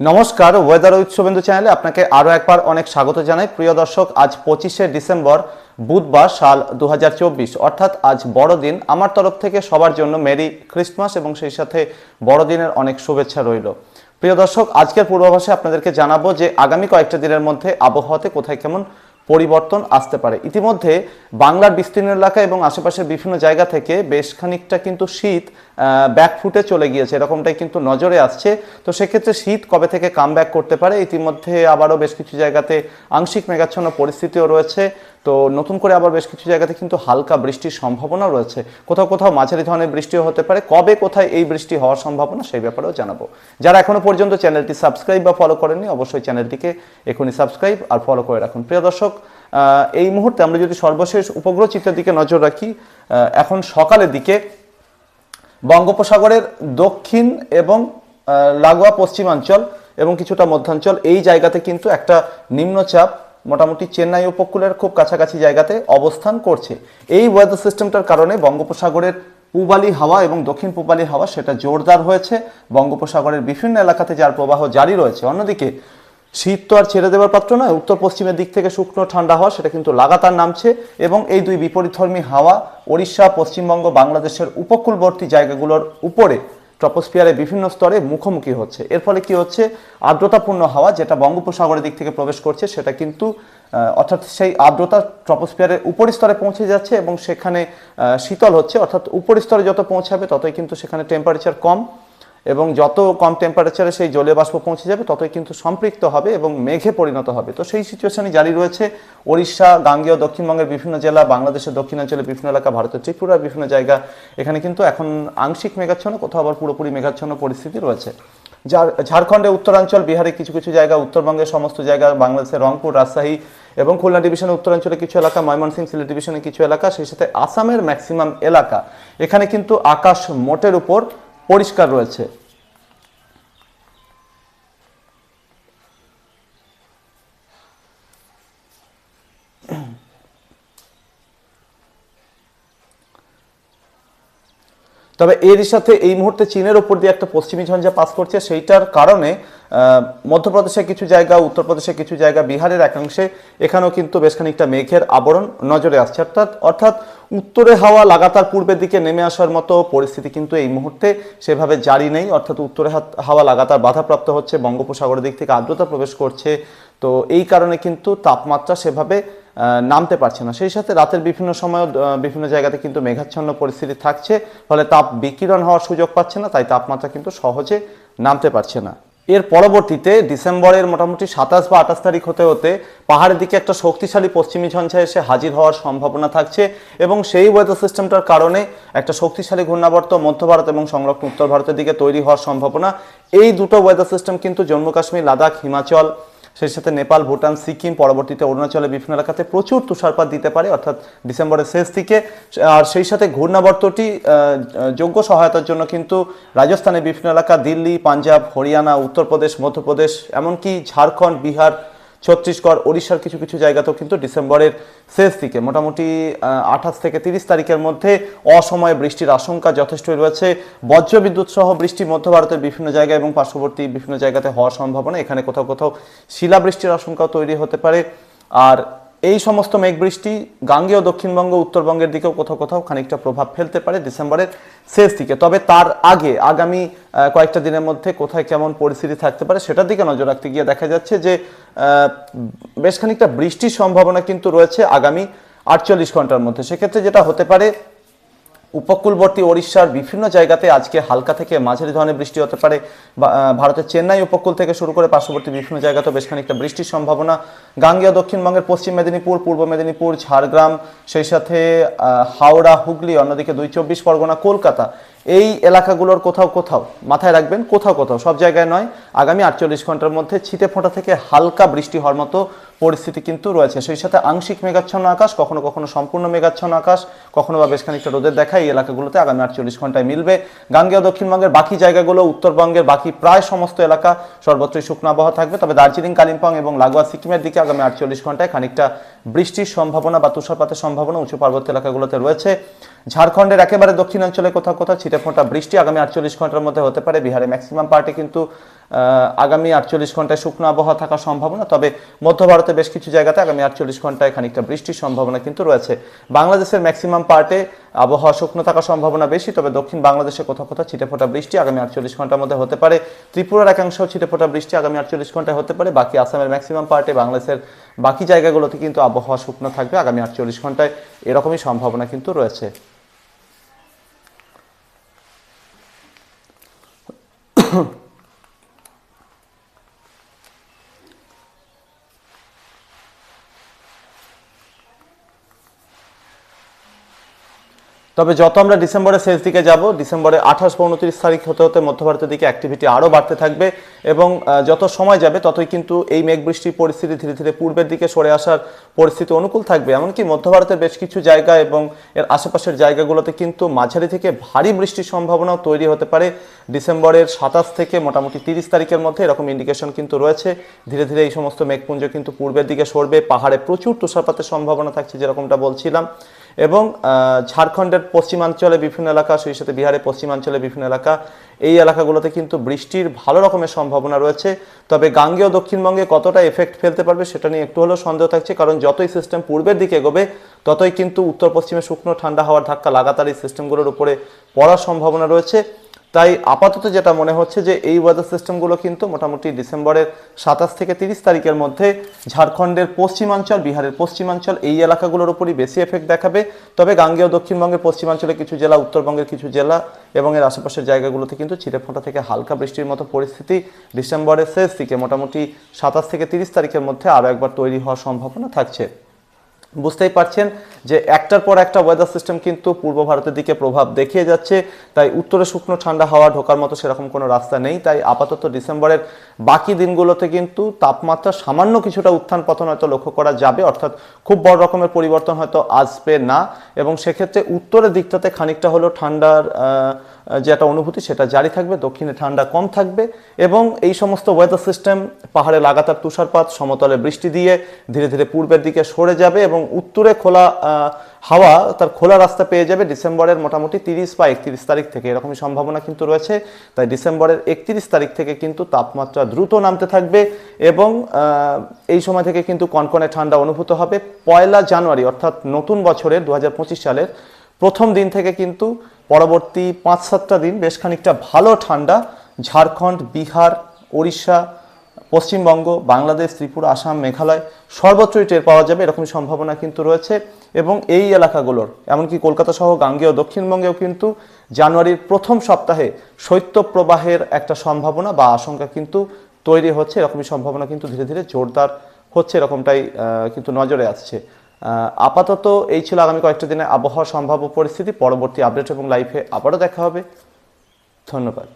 নমস্কার ওয়েদার শুভেন্দু চ্যানেলে আপনাকে আরও একবার অনেক স্বাগত জানাই। প্রিয় দর্শক, আজ পঁচিশে ডিসেম্বর, বুধবার সাল দু হাজার চব্বিশ। অর্থাৎ আজ বড়দিন। আমার তরফ থেকে সবার জন্য মেরি ক্রিসমাস এবং সেই সাথে বড়দিনের অনেক শুভেচ্ছা রইল। প্রিয় দর্শক, আজকের পূর্বাভাসে আপনাদেরকে জানাব যে আগামী কয়েকটা দিনের মধ্যে আবহাওয়াতে কোথায় কেমন পরিবর্তন আসতে পারে। ইতিমধ্যে বাংলার বিস্তীর্ণ এলাকা এবং আশেপাশের বিভিন্ন জায়গা থেকে বেশ খানিকটা কিন্তু শীত ব্যাকফুটে চলে গিয়েছে। এরকমটাই কিন্তু নজরে আসছে। তো সেক্ষেত্রে শীত কবে থেকে কাম করতে পারে? ইতিমধ্যে আবারও বেশ কিছু জায়গাতে আংশিক মেঘাচ্ছন্ন পরিস্থিতিও রয়েছে। তো নতুন করে আবার বেশ কিছু জায়গাতে কিন্তু হালকা বৃষ্টির সম্ভাবনা রয়েছে। কোথাও কোথাও মাঝারি ধরনের বৃষ্টিও হতে পারে। কবে কোথায় এই বৃষ্টি হওয়ার সম্ভাবনা সেই ব্যাপারেও জানাব। যারা এখনও পর্যন্ত চ্যানেলটি সাবস্ক্রাইব বা ফলো করেননি, অবশ্যই চ্যানেলটিকে এখনই সাবস্ক্রাইব আর ফলো করে রাখুন। প্রিয় দর্শক এই মুহূর্তে আমরা যদি সর্বশেষ উপগ্রহ চিত্রের দিকে নজর রাখি এখন সকালের দিকে বঙ্গোপসাগরের দক্ষিণ এবং লাগোয়া পশ্চিমাঞ্চল এবং কিছুটা মধ্যাঞ্চল এই জায়গাতে কিন্তু একটা নিম্নচাপ মোটামুটি চেন্নাই উপকূলের খুব কাছাকাছি জায়গাতে অবস্থান করছে। এই ওয়েদার সিস্টেমটার কারণে বঙ্গোপসাগরের পূবালি হাওয়া এবং দক্ষিণ পূবালি হাওয়া সেটা জোরদার হয়েছে। বঙ্গোপসাগরের বিভিন্ন এলাকাতে যার প্রবাহ জারি রয়েছে। অন্যদিকে শীত তো আর ছেড়ে দেওয়ার পাত্র নয়, উত্তর পশ্চিমের দিক থেকে শুকনো ঠান্ডা হওয়া সেটা কিন্তু লাগাতার নামছে এবং এই দুই বিপরীতধর্মী হাওয়া ওড়িশা, পশ্চিমবঙ্গ, বাংলাদেশের উপকূলবর্তী জায়গাগুলোর উপরে ট্রপোস্ফিয়ারে বিভিন্ন স্তরে মুখোমুখি হচ্ছে। এর ফলে কি হচ্ছে? আর্দ্রতাপূর্ণ হাওয়া যেটা বঙ্গোপসাগরের দিক থেকে প্রবেশ করছে, সেটা কিন্তু অর্থাৎ সেই আর্দ্রতা ট্রপোস্ফিয়ারের উপরিস্তরে পৌঁছে যাচ্ছে এবং সেখানে শীতল হচ্ছে। অর্থাৎ উপরিস্তরে যত পৌঁছাবে, ততই কিন্তু সেখানে টেম্পারেচার কম। এবং যত কম টেম্পারেচারে সেই জলীয় বাষ্প পৌঁছে যাবে, ততই কিন্তু সম্পৃক্ত হবে এবং মেঘে পরিণত হবে। তো সেই সিচুয়েশনই জারি রয়েছে। ওড়িশা, গাঙ্গেয়, দক্ষিণবঙ্গের বিভিন্ন জেলা, বাংলাদেশের দক্ষিণাঞ্চলের বিভিন্ন এলাকা, ভারতের ত্রিপুরার বিভিন্ন জায়গা, এখানে কিন্তু এখন আংশিক মেঘাচ্ছন্ন, কোথাও আবার পুরোপুরি মেঘাচ্ছন্ন পরিস্থিতি রয়েছে। যার, ঝাড়খণ্ডে উত্তরাঞ্চল, বিহারে কিছু কিছু জায়গা, উত্তরবঙ্গের সমস্ত জায়গা, বাংলাদেশের রংপুর, রাজশাহী এবং খুলনা ডিভিশনের উত্তরাঞ্চলে কিছু এলাকা, ময়মনসিংহ, সিলেট ডিভিশনের কিছু এলাকা, সেই সাথে আসামের ম্যাক্সিমাম এলাকা। এখানে কিন্তু আকাশ মোটের উপর পরিষ্কার রয়েছে। তবে এর সাথে এই মুহূর্তে চীনের উপর দিয়ে একটা পশ্চিমী ঝঞ্ঝা পাস করছে। সেইটার কারণে মধ্যপ্রদেশের কিছু জায়গা, উত্তরপ্রদেশের কিছু জায়গা, বিহারের একাংশে এখানেও কিন্তু বেশ খানিকটা মেঘের আবরণ নজরে আসছে। অর্থাৎ অর্থাৎ উত্তরে হাওয়া লাগাতার পূর্বের দিকে নেমে আসার মতো পরিস্থিতি কিন্তু এই মুহূর্তে সেভাবে জারি নেই। অর্থাৎ উত্তরে হাওয়া লাগাতার বাধাপ্রাপ্ত হচ্ছে, বঙ্গোপসাগরের দিক থেকে আর্দ্রতা প্রবেশ করছে। তো এই কারণে কিন্তু তাপমাত্রা সেভাবে নামতে পারছে না। সেই সাথে রাতের বিভিন্ন সময় বিভিন্ন জায়গাতে কিন্তু মেঘাচ্ছন্ন পরিস্থিতি থাকছে। ফলে তাপ বিকিরণ হওয়ার সুযোগ পাচ্ছে না, তাই তাপমাত্রা কিন্তু সহজে নামতে পারছে না। এর পরবর্তীতে ডিসেম্বরের মোটামুটি সাতাশ বা আঠাশ তারিখ হতে হতে পাহাড়ের দিকে একটা শক্তিশালী পশ্চিমী ঝঞ্ঝা এসে হাজির হওয়ার সম্ভাবনা থাকছে এবং সেই ওয়েদার সিস্টেমটার কারণে একটা শক্তিশালী ঘূর্ণাবর্ত মধ্য ভারত এবং সংরক্ষণ উত্তর ভারতের দিকে তৈরি হওয়ার সম্ভাবনা। এই দুটো ওয়েদার সিস্টেম কিন্তু জম্মু কাশ্মীর লাদাখ, হিমাচল সেই সাথে নেপাল, ভুটান, সিকিম, পরবর্তীতে অরুণাচলে বিভিন্ন এলাকাতে প্রচুর তুষারপাত দিতে পারে, অর্থাৎ ডিসেম্বরের শেষ থেকে আর সেই সাথে ঘূর্ণাবর্তটি যোগ্য সহায়তার জন্য কিন্তু রাজস্থানের বিভিন্ন এলাকা, দিল্লি, পাঞ্জাব, হরিয়ানা, উত্তরপ্রদেশ, মধ্যপ্রদেশ, এমনকি ঝাড়খণ্ড, বিহার ছত্তিশগড়, ওড়িশার কিছু কিছু জায়গাতেও কিন্তু ডিসেম্বরের শেষ দিকে, মোটামুটি আঠাশ থেকে তিরিশ তারিখের মধ্যে অসময়ে বৃষ্টির আশঙ্কা যথেষ্টই রয়েছে। বজ্রবিদ্যুৎ সহ বৃষ্টি মধ্য ভারতের বিভিন্ন জায়গায় এবং পার্শ্ববর্তী বিভিন্ন জায়গাতে হওয়ার সম্ভাবনা। এখানে কোথাও কোথাও শিলাবৃষ্টির আশঙ্কাও তৈরি হতে পারে। আর এই সমস্ত মেঘ বৃষ্টি গাঙ্গেয় দক্ষিণবঙ্গ, উত্তরবঙ্গের দিকেও কোথাও কোথাও খানিকটা প্রভাব ফেলতে পারে ডিসেম্বরের শেষ দিকে। তবে তার আগে আগামী কয়েকটা দিনের মধ্যে কোথায় কেমন পরিস্থিতি থাকতে পারে সেটার দিকে নজর রাখতে গিয়ে দেখা যাচ্ছে যে বেশ খানিকটা বৃষ্টির সম্ভাবনা কিন্তু রয়েছে আগামী আটচল্লিশ ঘণ্টার মধ্যে। সেক্ষেত্রে যেটা হতে পারে উপকূলবর্তী ওড়িশার বিভিন্ন জায়গাতে আজকে হালকা থেকে মাঝারি ধরনের বৃষ্টি হতে পারে। ভারতের চেন্নাই উপকূল থেকে শুরু করে পার্শ্ববর্তী বিভিন্ন জায়গাতেও বেশ খানিকটা বৃষ্টির সম্ভাবনা। গাঙ্গেয় দক্ষিণবঙ্গের পশ্চিম মেদিনীপুর, পূর্ব মেদিনীপুর, ঝাড়গ্রাম, সেই সাথে হাওড়া, হুগলি, অন্যদিকে দুই চব্বিশ পরগনা, কলকাতা এই এলাকাগুলোর কোথাও কোথাও, মাথায় রাখবেন, কোথাও কোথাও, সব জায়গায় নয়, আগামী আটচল্লিশ ঘণ্টার মধ্যে ছিটে ফোঁটা থেকে হালকা বৃষ্টি হওয়ার মতো পরিস্থিতি কিন্তু রয়েছে। সেই সাথে আংশিক মেঘাচ্ছন্ন আকাশ, কখনো কখনো সম্পূর্ণ মেঘাচ্ছন্ন আকাশ, কখনো বা বেশ খানিকটা রোদের দেখা এই এলাকাগুলোতে আগামী আটচল্লিশ ঘন্টায় মিলবে। গাঙ্গেয়, দক্ষিণবঙ্গের বাকি জায়গাগুলো, উত্তরবঙ্গের বাকি প্রায় সমস্ত এলাকা সর্বত্রই শুকনো আবহাওয়া থাকবে। তবে দার্জিলিং, কালিম্পং এবং লাগোয়া সিকিমের দিকে আগামী আটচল্লিশ ঘন্টায় খানিকটা বৃষ্টির সম্ভাবনা বা তুষারপাতের সম্ভাবনা উঁচু পার্বত্য এলাকাগুলোতে রয়েছে। ঝাড়খণ্ডের একেবারে দক্ষিণাঞ্চলে কোথাও কোথাও ছিটে ছিটেফোঁটা বৃষ্টি, আগামী আটচল্লিশ ঘণ্টার মধ্যে হতে পারে। বিহারে ম্যাক্সিমাম পার্টি কিন্তু আগামী আটচল্লিশ ঘন্টায় শুকনো আবহাওয়া থাকার সম্ভাবনা তবে মধ্য ভারতে বেশ কিছু জায়গাতে আগামী আটচল্লিশ ঘন্টায় খানিকটা বৃষ্টির সম্ভাবনা কিন্তু রয়েছে। বাংলাদেশের ম্যাক্সিমাম পার্টে আবহাওয়া শুকনো থাকার সম্ভাবনা বেশি, তবে দক্ষিণ বাংলাদেশে কোথাও কোথাও ছিটেফোঁটা বৃষ্টি, আগামী আটচল্লিশ ঘণ্টার মধ্যে হতে পারে। ত্রিপুরার একাংশেও ছিটেফোঁটা বৃষ্টি, আগামী আটচল্লিশ ঘন্টায় হতে পারে। বাকি আসামের ম্যাক্সিমাম পার্টে বাংলাদেশের বাকি জায়গাগুলোতে কিন্তু আবহাওয়া শুকনো থাকবে, আগামী আটচল্লিশ ঘন্টায়। এরকমই সম্ভাবনা কিন্তু রয়েছে। তবে যত আমরা ডিসেম্বরের শেষ দিকে যাব, ডিসেম্বরে আঠাশ বা উনত্রিশ তারিখ হতে হতে মধ্য ভারতের দিকে অ্যাক্টিভিটি আরও বাড়তে থাকবে এবং যত সময় যাবে ততই কিন্তু এই মেঘ বৃষ্টির পরিস্থিতি ধীরে ধীরে পূর্বের দিকে সরে আসার পরিস্থিতি অনুকূল থাকবে। এমনকি মধ্য ভারতের বেশ কিছু জায়গা এবং এর আশেপাশের জায়গাগুলোতে কিন্তু মাঝারি থেকে ভারী বৃষ্টির সম্ভাবনাও তৈরি হতে পারে। ডিসেম্বরের সাতাশ থেকে মোটামুটি তিরিশ তারিখের মধ্যে এরকম ইন্ডিকেশন কিন্তু রয়েছে। ধীরে ধীরে এই সমস্ত মেঘপুঞ্জ কিন্তু পূর্বের দিকে সরবে। পাহাড়ে প্রচুর তুষারপাতের সম্ভাবনা থাকছে যেরকমটা বলছিলাম। এবং ঝাড়খণ্ডের পশ্চিমাঞ্চলে বিভিন্ন এলাকা সেই সাথে বিহারের পশ্চিমাঞ্চলে বিভিন্ন এলাকা, এই এলাকাগুলোতে কিন্তু বৃষ্টির ভালো রকমের সম্ভাবনা রয়েছে। তবে গাঙ্গেয় দক্ষিণবঙ্গে কতটা এফেক্ট ফেলতে পারবে সেটা নিয়ে একটু হলেও সন্দেহ থাকছে, কারণ যতই সিস্টেম পূর্বের দিকে এগোবে, ততই কিন্তু উত্তর পশ্চিমে শুকনো ঠান্ডা হওয়ার ধাক্কা লাগাতার এই সিস্টেমগুলোর উপরে পড়ার সম্ভাবনা রয়েছে। তাই আপাতত যেটা মনে হচ্ছে যে এই ওয়েদার সিস্টেমগুলো কিন্তু মোটামুটি ডিসেম্বরের সাতাশ থেকে তিরিশ তারিখের মধ্যে ঝাড়খণ্ডের পশ্চিমাঞ্চল, বিহারের পশ্চিমাঞ্চল এই এলাকাগুলোর উপরই বেশি এফেক্ট দেখাবে। তবে গাঙ্গেয় দক্ষিণবঙ্গের পশ্চিমাঞ্চলে কিছু জেলা, উত্তরবঙ্গের কিছু জেলা এবং এর আশেপাশের জায়গাগুলোতে কিন্তু ছিটেফোঁটা থেকে হালকা বৃষ্টির মতো পরিস্থিতি ডিসেম্বরের শেষ দিকে মোটামুটি সাতাশ থেকে তিরিশ তারিখের মধ্যে আরও একবার তৈরি হওয়ার সম্ভাবনা থাকছে। বুঝতেই পারছেন যে একটার পর একটা ওয়েদার সিস্টেম কিন্তু পূর্ব ভারতের দিকে প্রভাব দেখিয়ে যাচ্ছে। তাই উত্তরে শুকনো ঠান্ডা হাওয়া ঢোকার মতো সেরকম কোনো রাস্তা নেই। তাই আপাতত ডিসেম্বরের বাকি দিনগুলোতে কিন্তু তাপমাত্রা সামান্য কিছুটা উত্থান পতন হয়তো লক্ষ্য করা যাবে। অর্থাৎ খুব বড় রকমের পরিবর্তন হয়তো আসবে না। এবং সেক্ষেত্রে উত্তরের দিকটাতে খানিকটা হলো ঠান্ডার যে একটা অনুভূতি সেটা জারি থাকবে। দক্ষিণে ঠান্ডা কম থাকবে এবং এই সমস্ত ওয়েদার সিস্টেম পাহাড়ে লাগাতার তুষারপাত, সমতলে বৃষ্টি দিয়ে ধীরে ধীরে পূর্বের দিকে সরে যাবে এবং উত্তরে খোলা হাওয়া তার খোলা রাস্তা পেয়ে যাবে ডিসেম্বরের মোটামুটি তিরিশ বা একত্রিশ তারিখ থেকে। এরকমই সম্ভাবনা কিন্তু রয়েছে। তাই ডিসেম্বরের একত্রিশ তারিখ থেকে কিন্তু তাপমাত্রা দ্রুত নামতে থাকবে এবং এই সময় থেকে কিন্তু কনকনে ঠান্ডা অনুভূত হবে। পয়লা জানুয়ারি, অর্থাৎ নতুন বছরের দু হাজার পঁচিশ সালের প্রথম দিন থেকে কিন্তু পরবর্তী পাঁচ সাতটা দিন বেশ খানিকটা ভালো ঠান্ডা। ঝাড়খণ্ড, বিহার, ওড়িশা পশ্চিমবঙ্গ, বাংলাদেশ, ত্রিপুরা, আসাম, মেঘালয় সর্বত্রই টের পাওয়া যাবে এরকম সম্ভাবনা কিন্তু রয়েছে। এবং এই এলাকাগুলোর, এমনকি কলকাতা সহ গাঙ্গেয় দক্ষিণবঙ্গেও কিন্তু জানুয়ারির প্রথম সপ্তাহে শৈত্যপ্রবাহের একটা সম্ভাবনা বা আশঙ্কা কিন্তু তৈরি হচ্ছে, এরকমই সম্ভাবনা কিন্তু ধীরে ধীরে জোরদার হচ্ছে, এরকমটাই কিন্তু নজরে আসছে। আপাতত এই ছিল আগামী কয়েকটা দিনে আবহাওয়া সম্ভাব্য পরিস্থিতি। পরবর্তী আপডেট এবং লাইফে আবারও দেখা হবে। ধন্যবাদ।